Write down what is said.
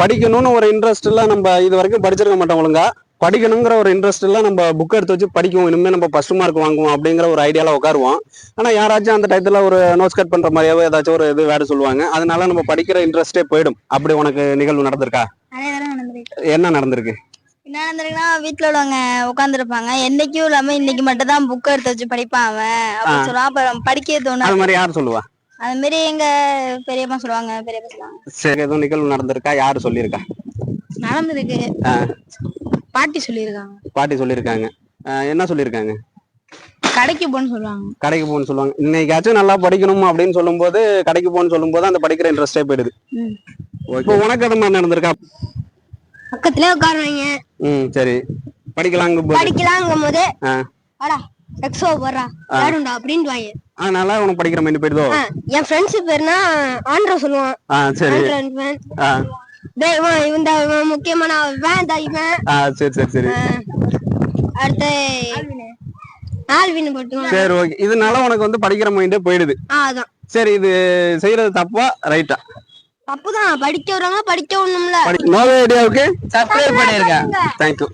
படிக்கணும்னு ஒரு இன்ட்ரெஸ்ட் எல்லாம் நம்ம இது வரைக்கும் படிச்சிருக்க மாட்டோம் ஒழுங்கா. படிக்கணுங்கிற ஒரு இன்ட்ரெஸ்ட் எல்லாம் நம்ம புக் எடுத்து வச்சு படிக்குவோம். இனிமே நம்ம ஃபர்ஸ்ட் மார்க் வாங்குவோம் அப்படிங்கிற ஒரு ஐடியால உட்காருவோம். ஆனா யாராச்சும் அந்த டயத்துல ஒரு நோட்ஸ் கட் பண்ற மாதிரியாவோ ஏதாச்சும் ஒரு இது வேட சொல்லுவாங்க. அதனால நம்ம படிக்கிற இன்ட்ரெஸ்டே போயிடும். அப்படி உனக்கு நிகழ்வு நடந்திருக்கு? என்ன நடந்திருக்கு? என்ன நடந்திருக்குன்னா வீட்டுல உள்ளவங்க உட்காந்துருப்பாங்க என்னைக்கும் இல்லாம இன்னைக்கு மட்டும் தான் புக் எடுத்து வச்சு படிப்பான் அவன். அப்படின்னு சொல்லுவான். அப்புறம் படிக்க தோணும் அது மாதிரி யார் சொல்லுவா? அது மாதிரி எங்க பெரியம்மா சொல்லுவாங்க பெரியப்பா சொல்லுவாங்க. சரி எதுவும் நிகழ்வு நடந்திருக்கா? யாரு சொல்லியிருக்கா? நடந்திருக்கு ஆ. பாட்டி சொல்லியிருக்காங்க. பாட்டி சொல்லியிருக்காங்க. ஆஹ் என்ன சொல்லியிருக்காங்க? கடைக்கு போன்னு சொல்லுவாங்க. கடைக்கு போகணும்னு சொல்லுவாங்க. இன்னைக்காச்சும் நல்லா படிக்கணும் அப்படின்னு சொல்லும்போது கடைக்கு போகணும்னு சொல்லும்போது அந்த படிக்கிற இன்ட்ரெஸ்டே போயிடுது. ம். இப்போ உனக்கு அது மாதிரி நடந்திருக்கா? பக்கத்துல உட்காருவாங்க. ம் சரி. படிக்கலாங்கும் போது படிக்கலாங்கும் போது ஆ. வாடா. எக்ஸோ போடுறா விளையாடுண்டா அப்படின்னு வாங்க அதனால உனக்கு படிக்கிற மைண்ட் போயிடுதோ? என் ஃப்ரெண்ட்ஸ் பேர்னா ஆண்ட்ரோ சொல்லுவான். ஆ சரி. ஆ. டேய் இவன் இவன் தான் இவன் முக்கியமான இவன் தான் இவன். ஆ சரி சரி சரி. அடுத்து ஆல்வின். போட்டுவான் சரி ஓகே. இதனால உனக்கு வந்து படிக்கிற மைண்டே போயிடுது. ஆ அதான். சரி இது செய்யறது தப்பா ரைட்டா? தப்புதான். படிக்க வர்றவங்க படிக்க ஒண்ணும்ல நோவே ஐடியாவுக்கு சப்ஸ்கிரைப் பண்ணிருக்கேன் தேங்க்யூ